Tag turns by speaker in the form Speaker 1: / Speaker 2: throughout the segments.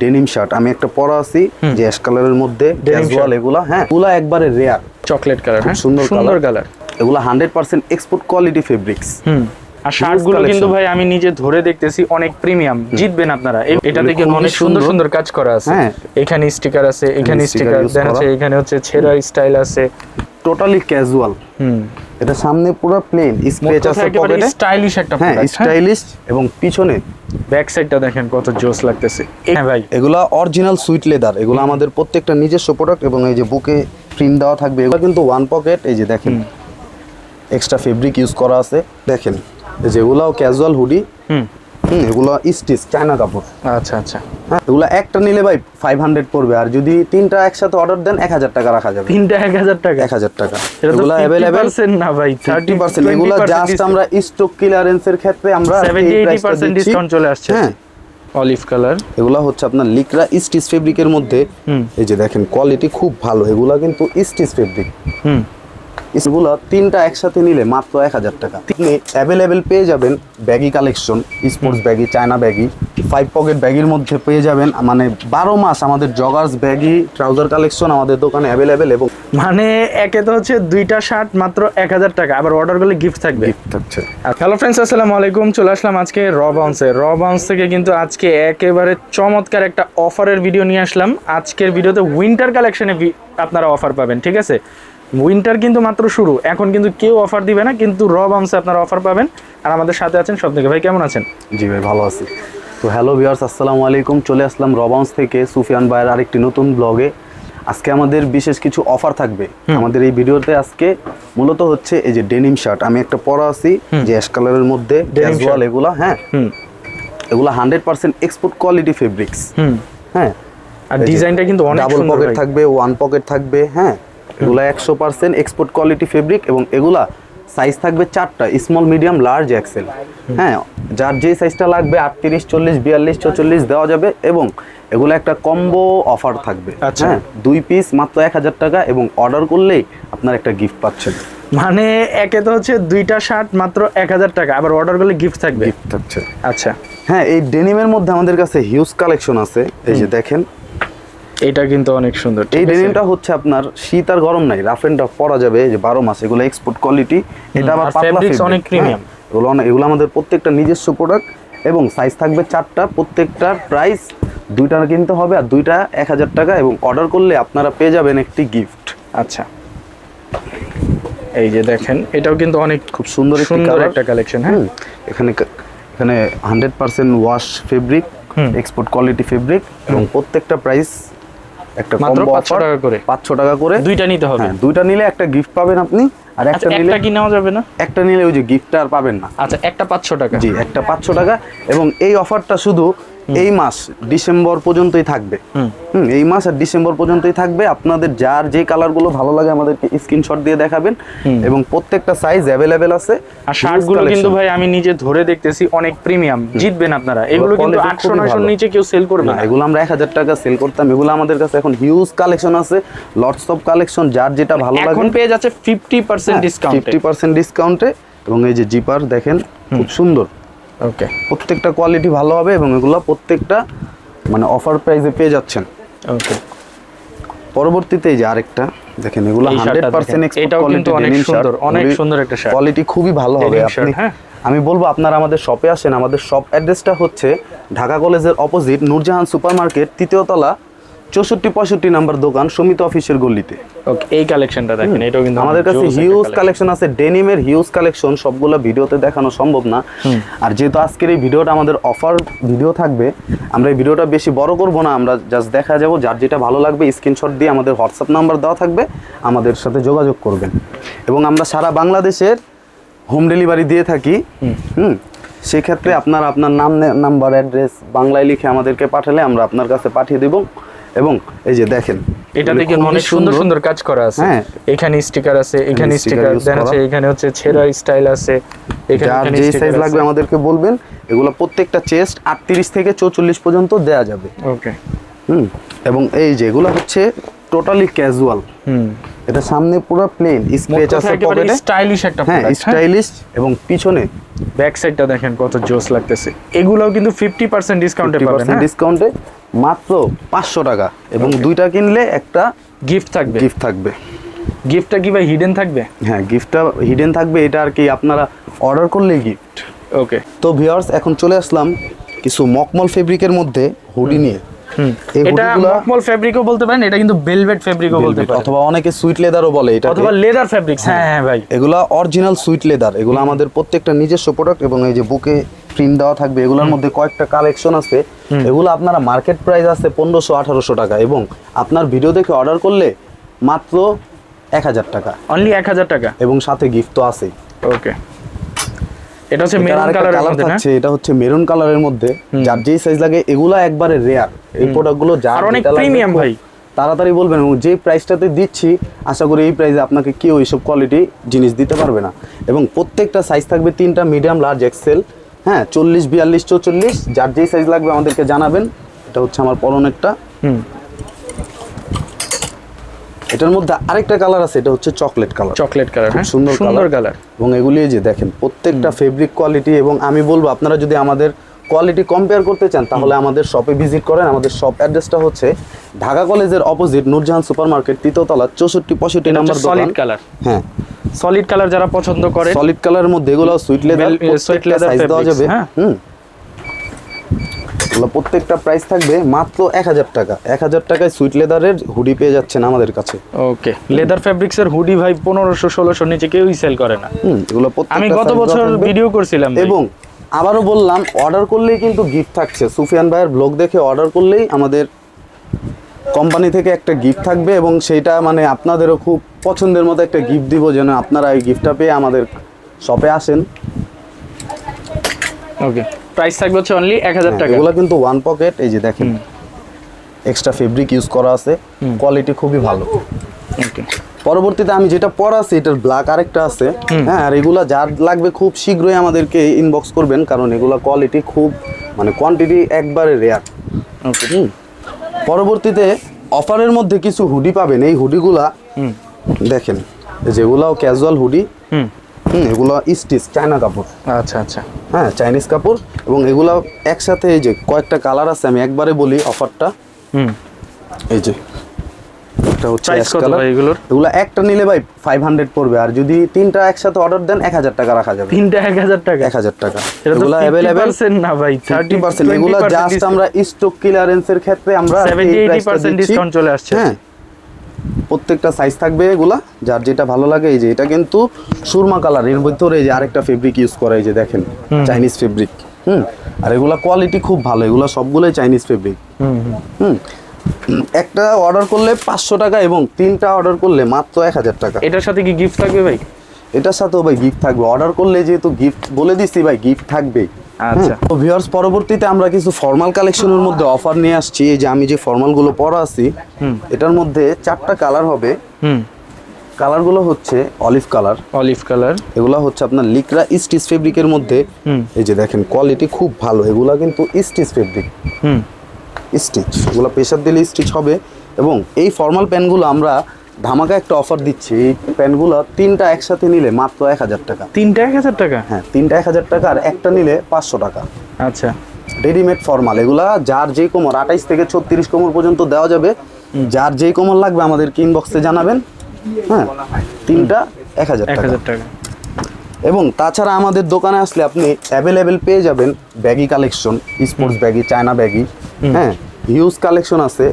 Speaker 1: Denim shirt আমি একটা পরা আছি যে অ্যাশ কালারের মধ্যে ক্যাজুয়াল এগুলা হ্যাঁ এগুলা একবারে রেয়ার
Speaker 2: চকলেট কালার হ্যাঁ?
Speaker 1: সুন্দর
Speaker 2: সুন্দর কালার
Speaker 1: এগুলা hundred percent export quality fabrics
Speaker 2: hmm. আর শার্টগুলো। কিন্তু ভাই আমি নিজে ধরে দেখতেছি অনেক প্রিমিয়াম জিতবেন আপনারা। এটা
Speaker 1: খুবই
Speaker 2: অনেক সুন্দর
Speaker 1: সুন্দর।
Speaker 2: কাজ করা আছে।
Speaker 1: হ্যাঁ।
Speaker 2: এখানে স্টিকার আছে এখানে স্টিকার দেন আছে এখানে হচ্ছে ছেঁড়া স্টাইল আছে।
Speaker 1: Totally casual
Speaker 2: hmm.
Speaker 1: এটা সামনে পুরো প্লেন স্পেচ আছে পকেটে
Speaker 2: স্টাইলিশ একটা
Speaker 1: হ্যাঁ স্টাইলিশ এবং পিছনে
Speaker 2: ব্যাক সাইডটা দেখেন কত জোস লাগতেছে। হ্যাঁ ভাই।
Speaker 1: এগুলা অরিজিনাল সুইট লেদার এগুলো আমাদের প্রত্যেকটা নিজস্ব প্রোডাক্ট এবং এই যে বুকে প্রিন্ট দেওয়া থাকবে এগুলো কিন্তু ওয়ান পকেট এই যে দেখেন। এক্সট্রা ফেব্রিক ইউজ করা আছে দেখেন। এই যে এগুলাও ক্যাজুয়াল হুডি এগুলো স্টিচ চায়না কাপড়।
Speaker 2: আচ্ছা আচ্ছা।
Speaker 1: হ্যাঁ এগুলো একটা নিলে ভাই ফাইভ হান্ড্রেড পড়বে আর যদি তিনটা একসাথে অর্ডার দেন এক হাজার টাকা রাখা যাবে।
Speaker 2: তিনটা এক হাজার টাকা?
Speaker 1: এক হাজার টাকা। এগুলো অ্যাভেলেবেল
Speaker 2: না ভাই
Speaker 1: থার্টি পার্সেন্ট এগুলো জাস্ট আমরা স্টক ক্লিয়ারেন্সের ক্ষেত্রে আমরা
Speaker 2: 70
Speaker 1: এই
Speaker 2: 80%
Speaker 1: price টা দিচ্ছি।
Speaker 2: ডিসকাউন্ট চলে আসছে।
Speaker 1: হ্যাঁ।
Speaker 2: অলিভ কালার
Speaker 1: এগুলো হচ্ছে আপনার লিকরা স্টিচ ফেব্রিকের মধ্যে। এই যে দেখেন কোয়ালিটি খুব ভালো। এগুলা কিন্তু স্টিচ ফেব্রিক
Speaker 2: হুম।
Speaker 1: এগুলো তিনটা একসাথে নিলে মাত্র এক হাজার টাকা। তিনি অ্যাভেলেবেল পেয়ে যাবেন baggy collection sports baggy China baggy five pocket ব্যাগির মধ্যে পেয়ে যাবেন মানে বারো মাস আমাদের জগার্স ব্যাগি ট্রাউজার কালেকশন আমাদের দোকানে অ্যাভেলেবেল এবং
Speaker 2: মানে একে তো হচ্ছে দুইটা শার্ট মাত্র এক হাজার টাকা আবার অর্ডার করলে গিফট থাকবে।
Speaker 1: গিফট থাকছে।
Speaker 2: হ্যালো ফ্রেন্ডস আসসালামু আলাইকুম চলে আসলাম আজকে র বাউন্সে র বাউন্স থেকে কিন্তু আজকে একেবারে চমৎকার একটা অফারের ভিডিও নিয়ে আসলাম। আজকের ভিডিওতে উইন্টার কালেকশনে আপনারা অফার পাবেন ঠিক আছে? উইন্টার কিন্তু মাত্র শুরু। এখন কিন্তু কেউ অফার দিবে না কিন্তু র বাউন্সে আপনারা অফার পাবেন। আর আমাদের সাথে আছেন সব থেকে ভাই কেমন আছেন?
Speaker 1: জি ভাই ভালো আছি। তো হ্যালো ভিউয়ার্স আসসালামু আলাইকুম। চলে আসলাম রবাউন্স থেকে সুফিয়ান ভাইয়ের আরেকটি নতুন ব্লগে আজকে আমাদের বিশেষ কিছু অফার থাকবে। আমাদের এই ভিডিওতে আজকে মূলত হচ্ছে এই যে ডেনিম শার্ট আমি একটা পরা আছি যে অ্যাশ কালারের মধ্যে ক্যাজুয়াল এগুলা হ্যাঁ।
Speaker 2: হুম।
Speaker 1: এগুলা hundred percent export quality fabrics হ্যাঁ।
Speaker 2: আর ডিজাইনটা কিন্তু অনেক
Speaker 1: ডাবল পকেট থাকবে ওয়ান পকেট থাকবে হ্যাঁ। এগুলা একশো পার্সেন্ট এক্সপোর্ট কোয়ালিটি ফেব্রিক এবং এগুলা সাইজ থাকবে চারটা স্মল মিডিয়াম লার্জ এক্সেল হ্যাঁ যার যে সাইজটা লাগবে আটত্রিশ চল্লিশ বিয়াল্লিশ চৌচল্লিশ দেওয়া যাবে এবং এগুলো একটা কম্বো অফার থাকবে।
Speaker 2: আচ্ছা।
Speaker 1: হ্যাঁ দুই পিস মাত্র এক হাজার টাকা এবং অর্ডার করলেই আপনার একটা গিফট পাচ্ছেন।
Speaker 2: মানে একে তো হচ্ছে দুইটা শার্ট মাত্র এক হাজার টাকা আবার অর্ডার করলে গিফট থাকবে।
Speaker 1: গিফট থাকছে।
Speaker 2: আচ্ছা।
Speaker 1: হ্যাঁ এই ডেনিমের মধ্যে আমাদের কাছে হিউজ কালেকশন আছে। এই যে দেখেন
Speaker 2: এটা কিন্তু অনেক সুন্দর
Speaker 1: এই ডেনিমটা হচ্ছে আপনার শীত আর গরম নাই রাফ এন্ড টাফ পরা যাবে এই যে বারো মাস এগুলো এক্সপোর্ট কোয়ালিটি এটা আবার পাতলা
Speaker 2: অনেক।
Speaker 1: হ্যাঁ, এগুলো এগুলো আমাদের প্রত্যেকটা নিজস্ব প্রোডাক্ট এবং সাইজ থাকবে চারটা প্রত্যেকটার প্রাইস দুইটা কিনতে হবে আর দুইটা এক হাজার টাকা এবং অর্ডার করলে আপনারা পেয়ে যাবেন একটি গিফট
Speaker 2: আচ্ছা। এই যে দেখেন এটাও কিন্তু অনেক
Speaker 1: খুব সুন্দর একটি
Speaker 2: সুন্দর একটা কালেকশন হ্যাঁ?
Speaker 1: এখানে এখানে hundred percent wash fabric export quality fabric এবং প্রত্যেকটা প্রাইস একটা
Speaker 2: মাত্র
Speaker 1: combo
Speaker 2: 500 টাকা করে।
Speaker 1: 500 টাকা করে।
Speaker 2: দুইটা নিতে হবে।
Speaker 1: হ্যাঁ দুইটা নিলে একটা গিফট পাবেন আপনি আর
Speaker 2: আচ্ছা
Speaker 1: একটা নিলে
Speaker 2: একটা কি নেওয়া যাবে না?
Speaker 1: একটা নিলে ওই যে গিফটটা আর পাবেন না।
Speaker 2: আচ্ছা একটা পাঁচশো টাকা।
Speaker 1: জি একটা পাঁচশো টাকা। এবং এই অফারটা শুধু এই মাস ডিসেম্বর পর্যন্তই থাকবে।
Speaker 2: হুম।
Speaker 1: এই মাস আর ডিসেম্বর পর্যন্তই থাকবে। আপনাদের যার যে কালারগুলো ভালো লাগে আমাদেরকে স্ক্রিনশট দিয়ে দেখাবেন। এবং প্রত্যেকটা সাইজ অ্যাভেলেবেল আছে।
Speaker 2: আর শার্টগুলো কিন্তু ভাই আমি নিজে ধরে দেখতেছি অনেক প্রিমিয়াম জিতবেন আপনারা। এগুলো কিন্তু
Speaker 1: quality
Speaker 2: আটশো
Speaker 1: খুবই
Speaker 2: নয়শোর
Speaker 1: ভালো।
Speaker 2: নিচে কেউ সেল করবে
Speaker 1: না এগুলো আমরা এক হাজার টাকা সেল করতাম। এগুলো আমাদের কাছে এখন হিউজ কালেকশন আছে। লটস অফ কালেকশন যার যেটা ভালো লাগে।
Speaker 2: এখন পেয়ে যাচ্ছে fifty percent discount
Speaker 1: fifty percent ডিসকাউন্টে এবং এই যে জিপার দেখেন খুব সুন্দর।
Speaker 2: ওকে
Speaker 1: প্রত্যেকটা কোয়ালিটি ভালো হবে এবং এগুলো প্রত্যেকটা মানে অফার প্রাইসে পেয়ে যাচ্ছেন
Speaker 2: ওকে
Speaker 1: পরবর্তীতে এই যে আরেকটা দেখেন এগুলো
Speaker 2: এই
Speaker 1: হান্ড্রেড
Speaker 2: শার্টটা
Speaker 1: পার্সেন্ট
Speaker 2: দেখেন। এটাও কিন্তু অনেক সুন্দর, অনেক সুন্দর একটা শার্ট।
Speaker 1: কোয়ালিটি খুবই ভালো হবে আপনি
Speaker 2: হ্যাঁ।
Speaker 1: আমি বলব আপনারা আমাদের শপে আসেন আমাদের শপ অ্যাড্রেসটা হচ্ছে ঢাকা কলেজের অপোজিট নূরজাহান সুপার মার্কেট তৃতীয় তলা চৌষট্টি পঁয়ষট্টি নাম্বার দোকান সমিত অফিসের গলিতে।
Speaker 2: ওকে এই কালেকশনটা দেখেন এটাও কিন্তু
Speaker 1: আমাদের কাছে হিউজ কালেকশন আছে ডেনিমের হিউজ কালেকশন সবগুলো ভিডিওতে দেখানো সম্ভব না। আর যেহেতু আজকের এই ভিডিওটা আমাদের অফার ভিডিও থাকবে আমরা এই ভিডিওটা বেশি বড় করব না আমরা জাস্ট দেখা যাব যার যেটা ভালো লাগবে স্ক্রিনশট দিয়ে আমাদের হোয়াটসঅ্যাপ নাম্বার দেওয়া থাকবে আমাদের সাথে যোগাযোগ করবেন। এবং আমরা সারা বাংলাদেশের হোম ডেলিভারি দিয়ে থাকি হুম। সেক্ষেত্রে আপনার আপনার নাম নাম্বার অ্যাড্রেস বাংলায় লিখে আমাদেরকে পাঠালে আমরা আপনার কাছে পাঠিয়ে দেব। এবং এই যে দেখেন
Speaker 2: এটা
Speaker 1: দেখেন
Speaker 2: অনেক সুন্দর সুন্দর। কাজ করা আছে।
Speaker 1: হ্যাঁ।
Speaker 2: এখানে স্টিকার আছে এখানে স্টিকার দেন আছে এখানে হচ্ছে ছেঁড়া স্টাইল আছে এখানে আপনি
Speaker 1: যে সাইজ লাগবে আমাদেরকে বলবেন এগুলো প্রত্যেকটা চেস্ট আটত্রিশ থেকে চৌচল্লিশ পর্যন্ত দেয়া যাবে।
Speaker 2: ওকে
Speaker 1: হুম এবং এই যে এগুলো হচ্ছে টোটালি ক্যাজুয়াল
Speaker 2: হুম।
Speaker 1: এটা সামনে পুরো প্লেন স্ক্র্যাচ আছে পকেটে
Speaker 2: স্টাইলিশ একটা
Speaker 1: হ্যাঁ স্টাইলিশ এবং পিছনে
Speaker 2: ব্যাক সাইডটা দেখেন কত জোস লাগতেছে। এগুলোও কিন্তু ফিফটি পার্সেন্ট ডিসকাউন্টে পাবেন হ্যাঁ?
Speaker 1: ডিসকাউন্টে মাত্র পাঁচশো টাকা এবং দুইটা কিনলে একটা
Speaker 2: গিফট থাকবে।
Speaker 1: গিফট থাকবে।
Speaker 2: গিফটটা কি ভাই হিডেন থাকবে?
Speaker 1: হ্যাঁ গিফটটা হিডেন থাকবে এটা আর কি আপনারা অর্ডার করলেই গিফট
Speaker 2: ওকে
Speaker 1: তো ভিউয়ার্স এখন চলে আসলাম কিছু মকমল ফেব্রিকের মধ্যে হুডি নিয়ে।
Speaker 2: এটা মকমল ফেব্রিকও বলতে পারেন এটা কিন্তু বেলভেট ফেব্রিকও বলতে পারেন।
Speaker 1: অথবা অনেকে সুইট লেদারও বলে এটা
Speaker 2: অথবা লেদার ফেব্রিক্স হ্যাঁ হ্যাঁ ভাই।
Speaker 1: এগুলা অরিজিনাল সুইট লেদার এগুলো আমাদের প্রত্যেকটা নিজস্ব প্রোডাক্ট এবং এই যে বুকে প্রিন্ট দেওয়া থাকবে এগুলোর মধ্যে কয়েকটা কালেকশন আছে। এগুলো আপনারা মার্কেট প্রাইস আছে পনেরোশো আঠারোশো টাকা এবং আপনার ভিডিও দেখে অর্ডার করলে মাত্র এক হাজার টাকা।
Speaker 2: অনলি এক হাজার টাকা?
Speaker 1: এবং সাথে গিফট তো আছেই।
Speaker 2: ওকে এটা হচ্ছে মেরুন কালারের মধ্যে না
Speaker 1: এটা হচ্ছে মেরুন কালারের মধ্যে। যার যেই সাইজ লাগে এগুলা একবারে রেয়ার এই প্রোডাক্টগুলো
Speaker 2: আর অনেক
Speaker 1: খুব
Speaker 2: ভাই।
Speaker 1: তাড়াতাড়ি বলবেন এবং যে প্রাইসটাতে দিচ্ছি আশা করি এই প্রাইসে আপনাকে কেউ এইসব কোয়ালিটি জিনিস দিতে পারবে না। এবং প্রত্যেকটা সাইজ থাকবে তিনটা মিডিয়াম লার্জ এক্সেল হ্যাঁ? চল্লিশ বিয়াল্লিশ চৌচল্লিশ যার যেই সাইজ লাগবে আমাদেরকে জানাবেন। এটা হচ্ছে আমার পরনেরটা
Speaker 2: হুম।
Speaker 1: এটার মধ্যে আরেকটা কালার আছে এটা হচ্ছে চকলেট কালার।
Speaker 2: চকলেট কালার হ্যাঁ?
Speaker 1: সুন্দর
Speaker 2: সুন্দর কালার।
Speaker 1: এবং এগুলি যে দেখেন প্রত্যেকটা ফেব্রিক কোয়ালিটি এবং আমি বলব আপনারা যদি আমাদের কোয়ালিটি কম্পেয়ার করতে চান তাহলে আমাদের শপে ভিজিট করেন। আমাদের শপ অ্যাড্রেসটা হচ্ছে ঢাকা কলেজের অপোজিট নূরজাহান সুপার মার্কেট তৃতীয়তলা চৌষট্টি পঁয়ষট্টি নাম্বার
Speaker 2: সলিড কালার
Speaker 1: হ্যাঁ।
Speaker 2: সলিড কালার যারা পছন্দ করে
Speaker 1: সলিড কালারের মধ্যে এগুলো sweet leather
Speaker 2: sweet leather
Speaker 1: size দেওয়া যাবে।
Speaker 2: হ্যাঁ।
Speaker 1: এগুলো প্রত্যেকটা প্রাইস থাকবে মাত্র এক হাজার টাকা। এক হাজার টাকায় সুইট লেদারের হুডি পেয়ে যাচ্ছেন আমাদের কাছে।
Speaker 2: ওকে লেদার ফেব্রিক্স এর হুডি ভাই পনেরোশো ষোলোশো নিচে কেউই সেল করে না।
Speaker 1: এগুলো প্রত্যেকটা
Speaker 2: আমি গত বছর ভিডিও করছিলাম
Speaker 1: এবং আবারও বললাম অর্ডার করলেই কিন্তু গিফট থাকছে। সুফিয়ান ভাইয়ের ব্লগ দেখে অর্ডার করলেই আমাদের কোম্পানি থেকে একটা গিফট থাকবে এবং সেইটা মানে আপনাদেরও খুব পছন্দের মতো একটা গিফট দিব যেন আপনারা এই গিফটটা পেয়ে আমাদের শপে আসেন।
Speaker 2: ওকে প্রাইস থাকবে হচ্ছে অনলি এক হাজার টাকা।
Speaker 1: এগুলো কিন্তু ওয়ান পকেট এই যে দেখেন এক্সট্রা ফেব্রিক ইউজ করা আছে কোয়ালিটি খুবই ভালো।
Speaker 2: ওকে
Speaker 1: পরবর্তীতে আমি যেটা পরা আছে এটার ব্ল্যাক আরেকটা আছে হ্যাঁ আর এগুলা যার লাগবে খুব শীঘ্রই আমাদেরকে ইনবক্স করবেন কারণ এগুলা কোয়ালিটি খুব মানে কোয়ান্টিটি একবারে রেয়ার
Speaker 2: ওকে
Speaker 1: পরবর্তীতে অফারের মধ্যে কিছু হুডি পাবেন। এই হুডিগুলা দেখেন এই যেগুলাও ক্যাজুয়াল হুডি
Speaker 2: হুম
Speaker 1: এগুলো স্টিচ চায়না কাপড়।
Speaker 2: আচ্ছা আচ্ছা।
Speaker 1: হ্যাঁ চাইনিজ কাপড় এবং এগুলো একসাথে এই যে কয়েকটা কালার আছে আমি একবারে বলি অফারটা।
Speaker 2: হুম।
Speaker 1: এই যে এটা হচ্ছে।
Speaker 2: ভাই এগুলোর?
Speaker 1: এগুলো একটা নিলে ভাই ফাইভ হান্ড্রেড পড়বে আর যদি তিনটা একসাথে অর্ডার দেন এক হাজার টাকা রাখা যাবে।
Speaker 2: তিনটা এক হাজার টাকা?
Speaker 1: এক হাজার টাকা। এগুলো
Speaker 2: ফিফটি না ভাই
Speaker 1: থার্টি পার্সেন্ট এগুলো জাস্ট আমরা স্টক ক্লিয়ারেন্সের ক্ষেত্রে আমরা আর কি
Speaker 2: সেভেন্টি
Speaker 1: এই
Speaker 2: এইটি
Speaker 1: price টা
Speaker 2: পার্সেন্ট
Speaker 1: দিচ্ছি।
Speaker 2: ডিসকাউন্ট চলে আসছে।
Speaker 1: হ্যাঁ। প্রত্যেকটা সাইজ থাকবে এগুলা। যার যেটা ভালো লাগে এই যে এটা কিন্তু সুরমা কালারের ভিতরে এই যে আরেকটা ফেব্রিক ইউজ করা এই যে দেখেন চাইনিজ ফেব্রিক হুম? আর এগুলা কোয়ালিটি খুব ভালো এগুলা সবগুলোই চাইনিজ ফেব্রিক
Speaker 2: হুম হুম।
Speaker 1: হুম? একটা অর্ডার করলে পাঁচশো টাকা এবং তিনটা অর্ডার করলে মাত্র এক হাজার টাকা।
Speaker 2: এটার সাথে কি গিফট থাকবে ভাই?
Speaker 1: এটার সাথেও ভাই গিফট থাকবে। অর্ডার করলে যেহেতু গিফট বলে দিচ্ছি ভাই গিফট থাকবেই।
Speaker 2: আচ্ছা।
Speaker 1: তো ভিউয়ার্স পরবর্তীতে আমরা কিছু ফর্মাল কালেকশনের মধ্যে অফার নিয়ে আসছি। এই যে আমি যে ফর্মালগুলো পরা আছি এটার মধ্যে চারটা কালার হবে।
Speaker 2: হুম।
Speaker 1: কালারগুলো হচ্ছে অলিভ কালার
Speaker 2: অলিভ কালার
Speaker 1: এগুলো হচ্ছে আপনার লিকরা স্টিচ ফেব্রিকের মধ্যে।
Speaker 2: হুম।
Speaker 1: এই যে দেখেন কোয়ালিটি খুব ভালো। এগুলা কিন্তু স্টিচ ফেব্রিক
Speaker 2: হুম।
Speaker 1: স্টিচ এগুলো প্রেশার দিলে স্টিচ হবে। এবং এই ফর্মাল প্যান্টগুলো আমরা ধামাকা একটা অফার দিচ্ছি। এই প্যান্টগুলো তিনটা একসাথে নিলে মাত্র এক হাজার টাকা।
Speaker 2: তিনটা এক হাজার টাকা?
Speaker 1: হ্যাঁ তিনটা এক হাজার টাকা আর একটা নিলে পাঁচশো টাকা।
Speaker 2: আচ্ছা।
Speaker 1: রেডিমেড ফর্মাল এগুলা যার যেই কোমর আঠাইশ থেকে ছত্রিশ কোমর পর্যন্ত দেওয়া যাবে। যার যেই কোমর লাগবে আমাদেরকে ইনবক্সে জানাবেন। হ্যাঁ তিনটা এক
Speaker 2: হাজার টাকা।
Speaker 1: এবং তাছাড়া আমাদের দোকানে আসলে আপনি অ্যাভেলেবেল পেয়ে যাবেন baggy collection sports baggy China baggy হ্যাঁ হিউজ কালেকশন আছে।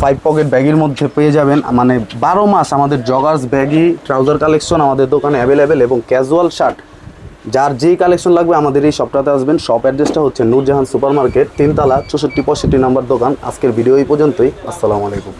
Speaker 1: ফাইভ পকেট ব্যাগির মধ্যে পেয়ে যাবেন। মানে বারো মাস আমাদের জগার্স ব্যাগি ট্রাউজার কালেকশন আমাদের দোকানে অ্যাভেলেবেল এবং ক্যাজুয়াল শার্ট যার যেই কালেকশন লাগবে আমাদের এই শপটাতে আসবেন। শপ অ্যাড্রেসটা হচ্ছে নূরজাহান সুপার মার্কেট তিনতলা, চৌষট্টি পঁয়ষট্টি নম্বর দোকান। আজকের ভিডিও এই পর্যন্তই। আসসালামু আলাইকুম।